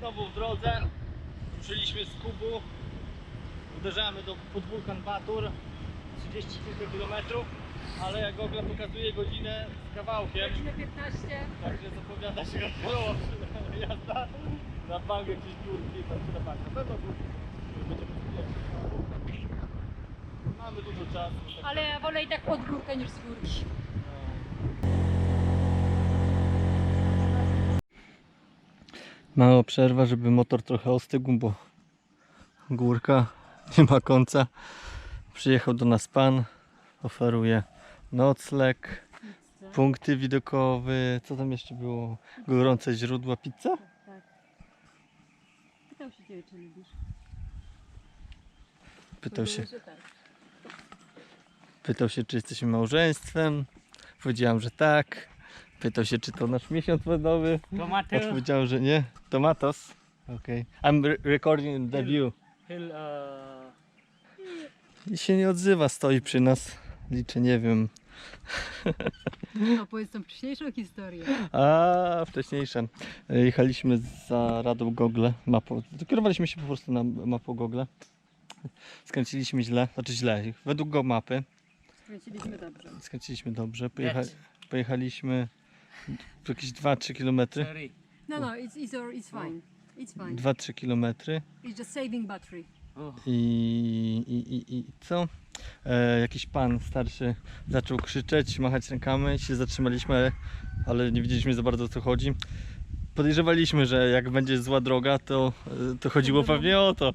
znowu w drodze. Ruszyliśmy z Kubu. Uderzamy do pod wulkan Batur. 30 kilka kilometrów. Ale jak Google pokazuje godzinę z kawałkiem, Godzinę 15. także zapowiada się hardkorowa jazda na bangę gdzieś górki, znaczy na bank. Na pewno górki. Będziemy. Mamy dużo czasu. tak Ale ja wolę i tak pod górkę niż z górki. Mała przerwa, żeby motor trochę ostygł, bo górka nie ma końca. Przyjechał do nas pan, oferuje nocleg, punkty widokowe, co tam jeszcze było? Gorące źródła, pizza? Tak. Pytał się ciebie, czy lubisz. Pytał się, tak. pytał się, czy jesteśmy małżeństwem. Powiedziałam, że tak. Pytał się, czy to nasz miesiąc medowy. Tomato Odpowiedziałem, że nie. Tomatos. Okay. I'm re recording the view. Hill, uh, I się nie odzywa, stoi przy nas. Liczę, nie wiem. No, powiedz tą wcześniejszą historię. A, wcześniejsze. E, Jechaliśmy za radą Google, mapą. Kierowaliśmy się po prostu na mapą Google. Skręciliśmy źle, znaczy źle. Według go mapy Skręciliśmy dobrze. skręciliśmy dobrze. Pojecha, pojechaliśmy jakieś 2-3 km. No, no, it's, it's, all- it's fine. It's fine. 2-3 km. It's just saving battery. I, i, i, i co? E, jakiś pan starszy zaczął krzyczeć, machać rękami, się zatrzymaliśmy, ale nie wiedzieliśmy za bardzo o co chodzi. Podejrzewaliśmy, że jak będzie zła droga, to, e, to chodziło pewnie o to.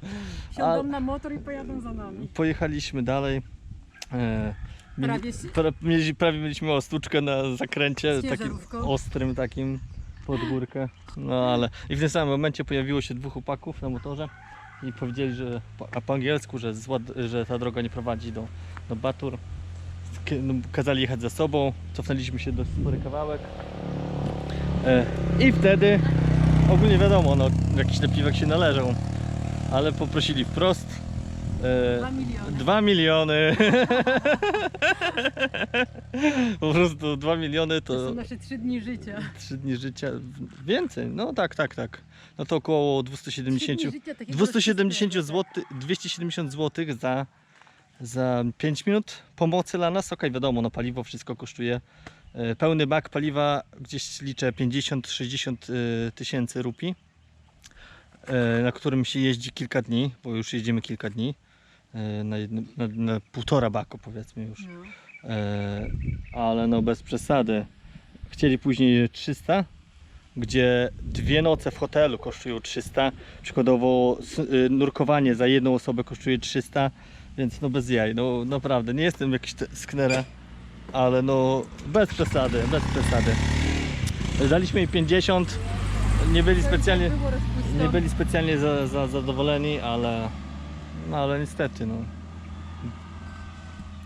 Siądą A- na motor i pojadą za nami. Pojechaliśmy dalej. E, Prawie prawie mieliśmy ostuczkę na zakręcie, takim ciężarówką. ostrym takim pod górkę. No ale i w tym samym momencie pojawiło się dwóch chłopaków na motorze i powiedzieli, że po, a po angielsku, że, zła, że ta droga nie prowadzi do, do Batur. K- no, Kazali jechać za sobą, cofnęliśmy się do spory kawałek. E, I wtedy ogólnie wiadomo, no, jakiś napiwek się należał, ale poprosili wprost. Dwa miliony. Dwa miliony. po prostu dwa miliony To są to nasze trzy dni życia. trzy dni życia. Więcej, no tak, tak, tak. No to około 270, Trzy dni życia takiego 270 rozpustnego, zł, 270 zł za, za 5 minut pomocy dla nas. Okej, wiadomo, no paliwo wszystko kosztuje. E, Pełny bak paliwa gdzieś liczę 50-60 e, tysięcy rupii, e, na którym się jeździ kilka dni, bo już jeździmy kilka dni. E, Na, jednym, na, na półtora baku powiedzmy już. No. E, ale no bez przesady. Chcieli później 300, gdzie dwie noce w hotelu kosztują 300. Przykładowo y, nurkowanie za jedną osobę kosztuje 300, więc no bez jaj. No naprawdę, nie jestem jakiś sknera, ale no bez przesady, bez przesady. Daliśmy jej 50, nie byli specjalnie, nie byli specjalnie za, za, zadowoleni, ale, no ale niestety no.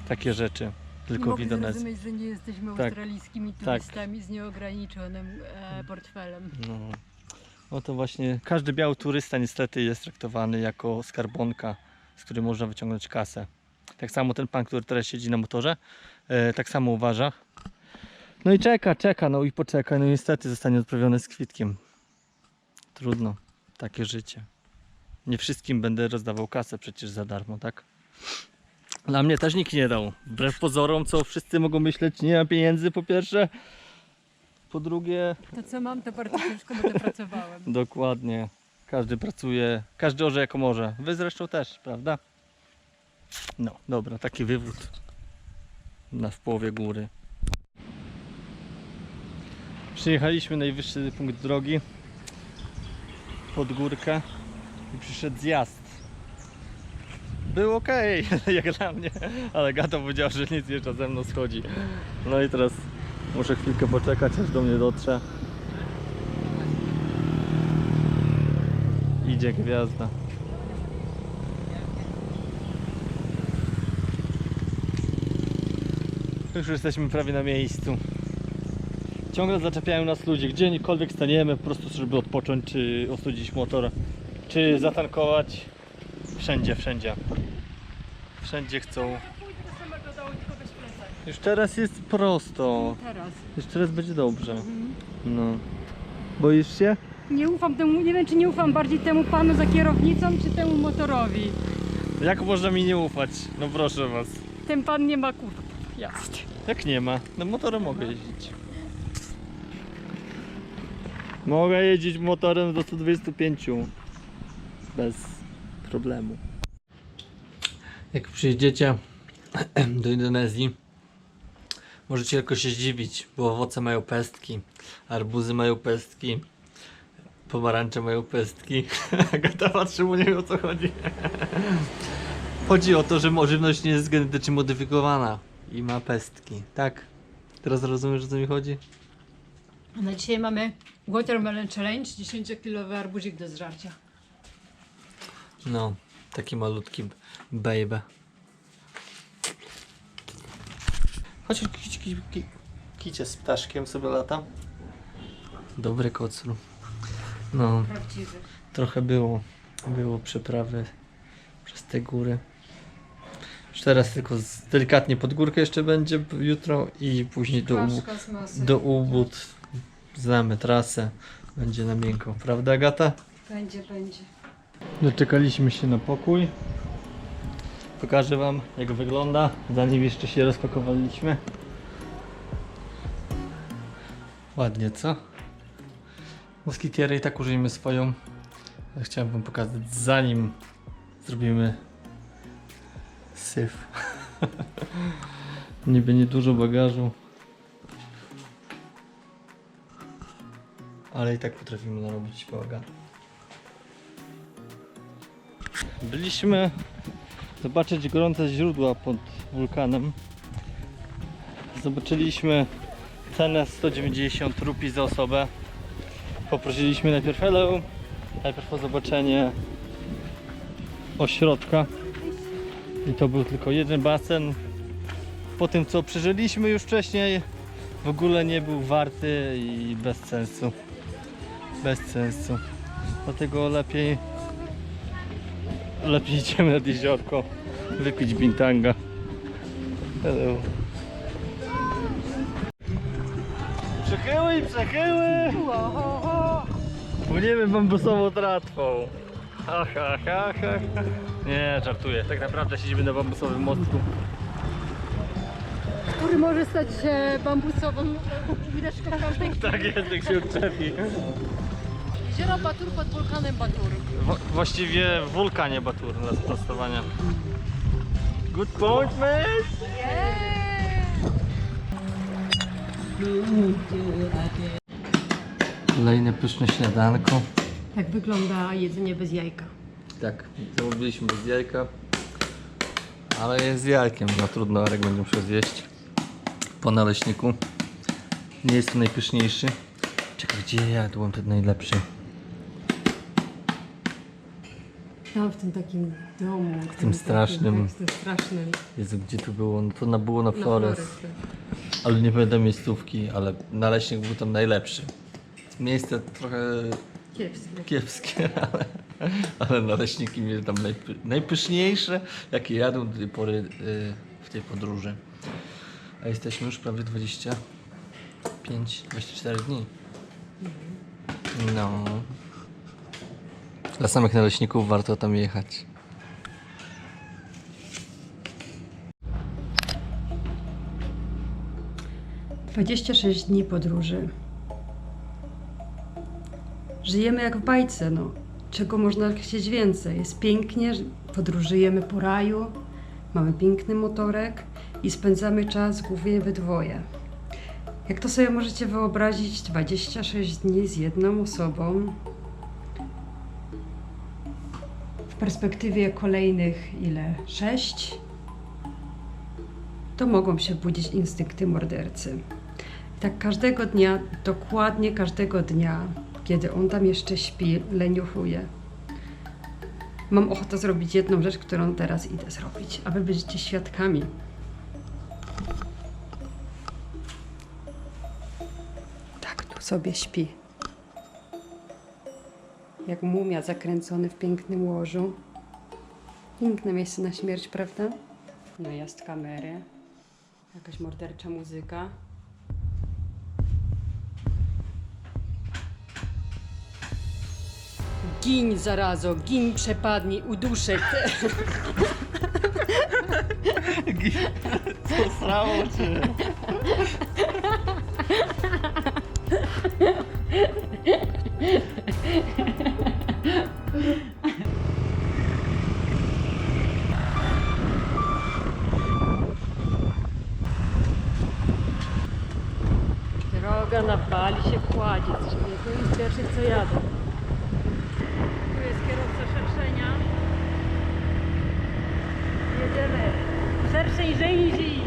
Takie rzeczy nie tylko w mogli Indonezji. zrozumieć, że nie jesteśmy Tak. australijskimi Tak. turystami z nieograniczonym e, portfelem. No. no to właśnie każdy biały turysta niestety jest traktowany jako skarbonka, z której można wyciągnąć kasę. Tak samo ten pan, który teraz siedzi na motorze, e, tak samo uważa. No i czeka, czeka, no i poczeka, no i niestety zostanie odprawiony z kwitkiem. Trudno, takie życie. Nie wszystkim będę rozdawał kasę przecież za darmo, tak? Dla mnie też nikt nie dał. Wbrew pozorom, co wszyscy mogą myśleć, nie mam pieniędzy po pierwsze. Po drugie, To co mam, to bardzo ciężko, to pracowałem. Dokładnie. Każdy pracuje, każdy orze jako może. Wy zresztą też, prawda? No, dobra, taki wywód na w połowie góry. Przyjechaliśmy na najwyższy punkt drogi pod górkę i przyszedł zjazd. Był ok, jak dla mnie, ale Gata powiedział, że nic jeszcze ze mną schodzi. No i teraz muszę chwilkę poczekać, aż do mnie dotrze. Idzie gwiazda. Już jesteśmy prawie na miejscu. Ciągle zaczepiają nas ludzie, gdziekolwiek staniemy, po prostu żeby odpocząć, czy ostudzić motor, czy zatankować. Wszędzie, wszędzie. Wszędzie chcą. Już teraz jest prosto. Teraz. Już teraz będzie dobrze. Mhm. No. Boisz się? Nie ufam temu, nie wiem czy nie ufam bardziej temu panu za kierownicą, czy temu motorowi. Jak można mi nie ufać? No proszę was. Ten pan nie ma kurwa jazdy. Jak nie ma? No motorem mogę jeździć. Mogę jeździć motorem do 125 bez problemu. Jak przyjedziecie do Indonezji, możecie tylko się zdziwić, bo owoce mają pestki, arbuzy mają pestki, pomarańcze mają pestki. Agata patrzy, bo nie wie o co chodzi. Chodzi o to, że żywność nie jest genetycznie modyfikowana i ma pestki, tak? Teraz rozumiesz o co mi chodzi? Na dzisiaj mamy Watermelon Challenge, 10-kilowy arbuzik do zżarcia. No, taki malutki baby. Chociaż kić, kić, kić, kicie z ptaszkiem sobie lata. Dobry kocur. No, Prawdziwy. trochę było. Było przeprawy przez te góry. Już teraz tylko z, delikatnie pod górkę jeszcze będzie jutro i później do, do Ubud. Znamy trasę. Będzie na miękko. Prawda Agata? Będzie, będzie. Doczekaliśmy się na pokój. Pokażę Wam jak wygląda, zanim jeszcze się rozpakowaliśmy. Ładnie, co? Moskitierę i tak użyjemy swoją. Chciałem Wam pokazać zanim zrobimy syf. Niby niedużo bagażu. Ale i tak potrafimy narobić bałagan. Byliśmy zobaczyć gorące źródła pod wulkanem. Zobaczyliśmy cenę 190 rupii za osobę. Poprosiliśmy najpierw hello, najpierw o zobaczenie ośrodka. I to był tylko jeden basen. Po tym co przeżyliśmy już wcześniej, w ogóle nie był warty i bez sensu. Bez sensu. Dlatego lepiej Lepiej idziemy nad jeziorko wypić bintanga. Hello. Przechyły i przechyły! Płyniemy bambusową tratwą. Ha, ha, ha, ha, ha. Nie, żartuję. Tak naprawdę siedzimy na bambusowym mostku. Który może stać się bambusową wideczką każdej Tak jest, jak się odczepi. Jezioro Batur pod wulkanem Batur. Wo- właściwie w wulkanie Batur na sprostowanie. Good point, man! Kolejne pyszne śniadanko. Jak wygląda jedzenie bez jajka? Tak, zamówiliśmy bez jajka, ale jest z jajkiem, no trudno, Arek będzie musiał zjeść po naleśniku. Nie jest to najpyszniejszy. Czekaj, gdzie jadłem ten najlepszy? Tam w tym takim domu. W tym strasznym. Tak, w tym strasznym. Jezu, gdzie to było? No to na, było na Flores. Tak. Ale nie pamiętam miejscówki, ale naleśnik był tam najlepszy. Miejsce trochę Kiepskie. kiepskie, ale, ale naleśniki mieli tam najpy, najpyszniejsze, jakie jadłem do tej pory y, w tej podróży. A jesteśmy już prawie 25, 24 dni. No. Dla samych naleśników warto tam jechać. Dwadzieścia sześć dni podróży. Żyjemy jak w bajce, no. Czego można chcieć więcej? Jest pięknie, podróżujemy po raju, mamy piękny motorek i spędzamy czas głównie we dwoje. Jak to sobie możecie wyobrazić, 26 dni z jedną osobą. Perspektywie kolejnych ile? 6? To mogą się budzić instynkty mordercy. Tak każdego dnia, dokładnie każdego dnia, kiedy on tam jeszcze śpi, leniuchuje. Mam ochotę zrobić jedną rzecz, którą teraz idę zrobić, a wy będziecie świadkami. Tak tu sobie śpi. Jak mumia zakręcony w pięknym łożu. Piękne miejsce na śmierć, prawda? Dojazd kamery. Jakaś mordercza muzyka. Gin zarazo, gin przepadnij, uduszę cię. Co srało cię? Droga na Bali się kładzie. To jest pierwsze co jadę. Tu jest kierowca szerszenia. Jedziemy. Szerszeń rzęzi.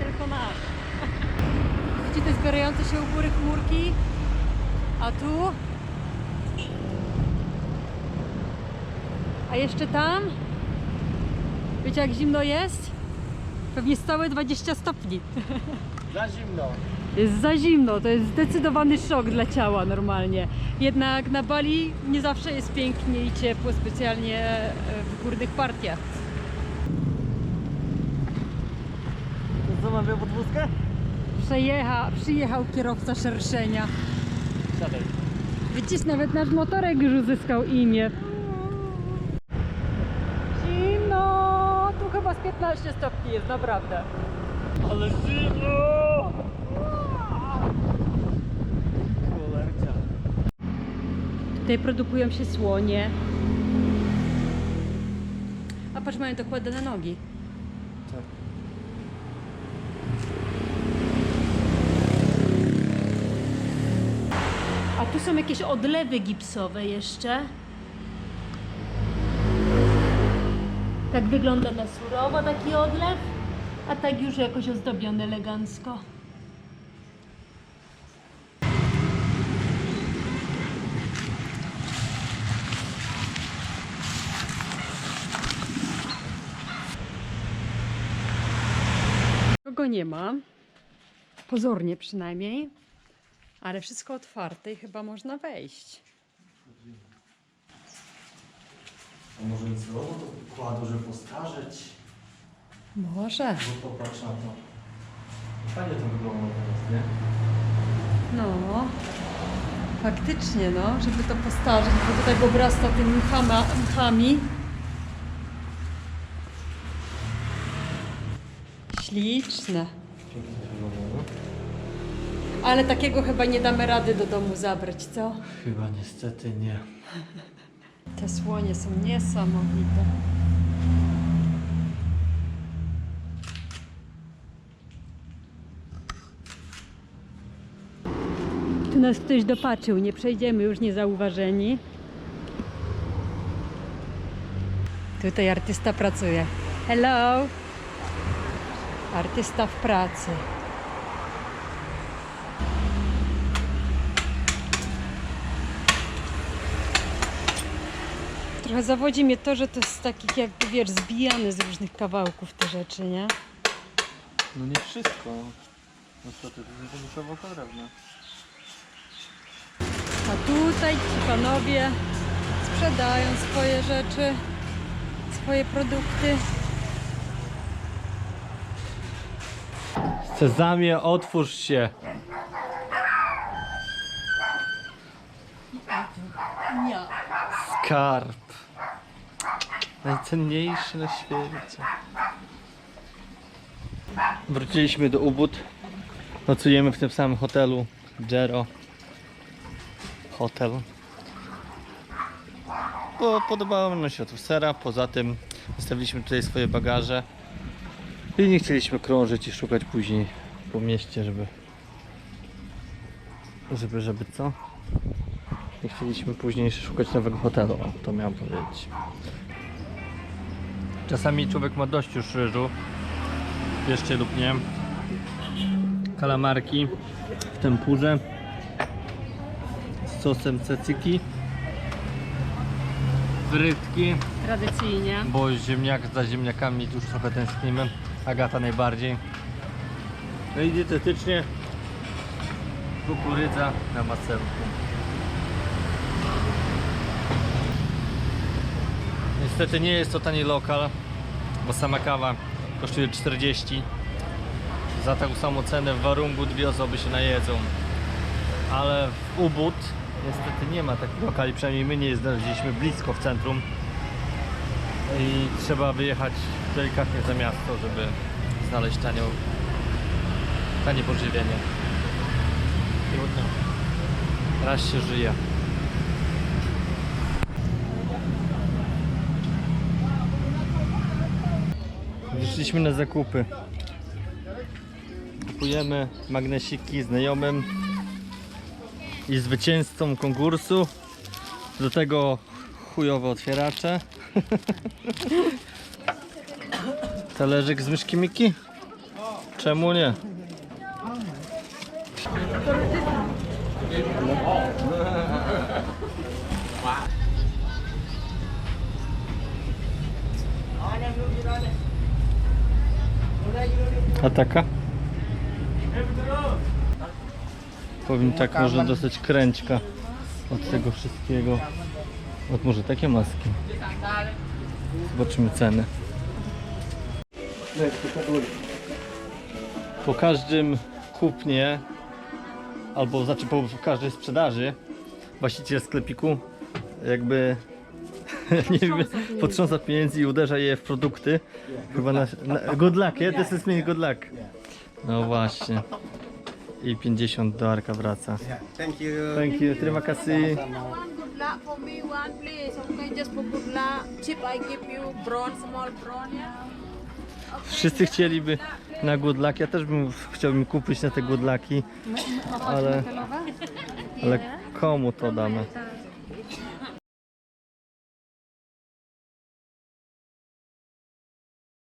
Tylko nasz. Widzicie te zbierające się u góry chmurki? A tu A jeszcze tam? Wiecie jak zimno jest? Pewnie stałe 20 stopni. Za zimno. Jest za zimno, to jest zdecydowany szok dla ciała normalnie. Jednak na Bali nie zawsze jest pięknie i ciepło, specjalnie e, w górnych partiach. To co, mam podwózkę? Przejecha, przyjechał kierowca szerszenia. Siadaj. Widzisz, nawet nasz motorek już uzyskał imię. Zimno! Tu chyba z 15 stopni jest, naprawdę. Ale zimno! Cholercia. Tutaj produkują się słonie. A patrz, mają dokładane nogi. Tak. A tu są jakieś odlewy gipsowe jeszcze. Tak wygląda na surowo taki odlew, a tak już jakoś ozdobiony elegancko. Kogo nie ma, pozornie przynajmniej, ale wszystko otwarte i chyba można wejść. A może nic znowu to układu, żeby postarzeć? Może. Bo popatrz na to. Fajnie to wygląda teraz, nie? No, faktycznie, no, żeby to postarzeć, bo to tak obrasta tymi mchama, mchami. Śliczne. Pięknie to wygląda, no? Ale takiego chyba nie damy rady do domu zabrać, co? Chyba niestety nie. Te słonie są niesamowite. Tu nas ktoś dopatrzył, nie przejdziemy już niezauważeni. Tutaj artysta pracuje. Hello! Artysta w pracy. Trochę zawodzi mnie to, że to jest takich jakby, wiesz, zbijane z różnych kawałków te rzeczy, nie? No nie wszystko. No co ty, to jest musowo drewno. A tutaj ci panowie sprzedają swoje rzeczy, swoje produkty. Sezamie, otwórz się. Nie. Skarb. Najcenniejszy na świecie. Wróciliśmy do Ubud. Nocujemy w tym samym hotelu. Jero. Hotel. Bo podobała nam się atmosfera. Poza tym zostawiliśmy tutaj swoje bagaże. I nie chcieliśmy krążyć i szukać później po mieście, żeby żeby, żeby co? Nie chcieliśmy później szukać nowego hotelu, o, to miałem powiedzieć. Czasami człowiek ma dość już ryżu, bierzcie lub nie. Kalamarki w tempurze z sosem tzatziki. Frytki, Tradycyjnie. bo ziemniak za ziemniakami już trochę tęsknimy. Agata najbardziej. No i dietetycznie kukurydza na masełku. Niestety nie jest to tani lokal, bo sama kawa kosztuje 40. Za taką samą cenę w Warungu dwie osoby się najedzą. Ale w Ubud niestety nie ma takich lokali, przynajmniej my nie znaleźliśmy blisko w centrum. I trzeba wyjechać delikatnie za miasto, żeby znaleźć tanią, tanie pożywienie. Trudno. Raz się żyje. Wyszliśmy na zakupy. Kupujemy magnesiki znajomym i zwycięzcą konkursu. Do tego chujowe otwieracze. Talerzyk z myszki Miki? Czemu nie? A taka? Powiem tak, można dostać kręćka od tego wszystkiego. Od może takie maski. Zobaczymy ceny. Po każdym kupnie, albo znaczy po każdej sprzedaży, właściciel sklepiku jakby nie wiem, potrząsa pieniędzy i uderza je w produkty. Chyba na, na good luck, yeah? This is mean good luck. No właśnie. I 50 do Arka wraca. Thank you. Thank you, terima kasih. one good luck for me, one please. Okay, just for good luck. Chip, I give you bronze, small bronze, yeah? Wszyscy chcieliby na good luck. Ja też bym chciałbym kupić na te good lucki. Ale, ale komu to damy?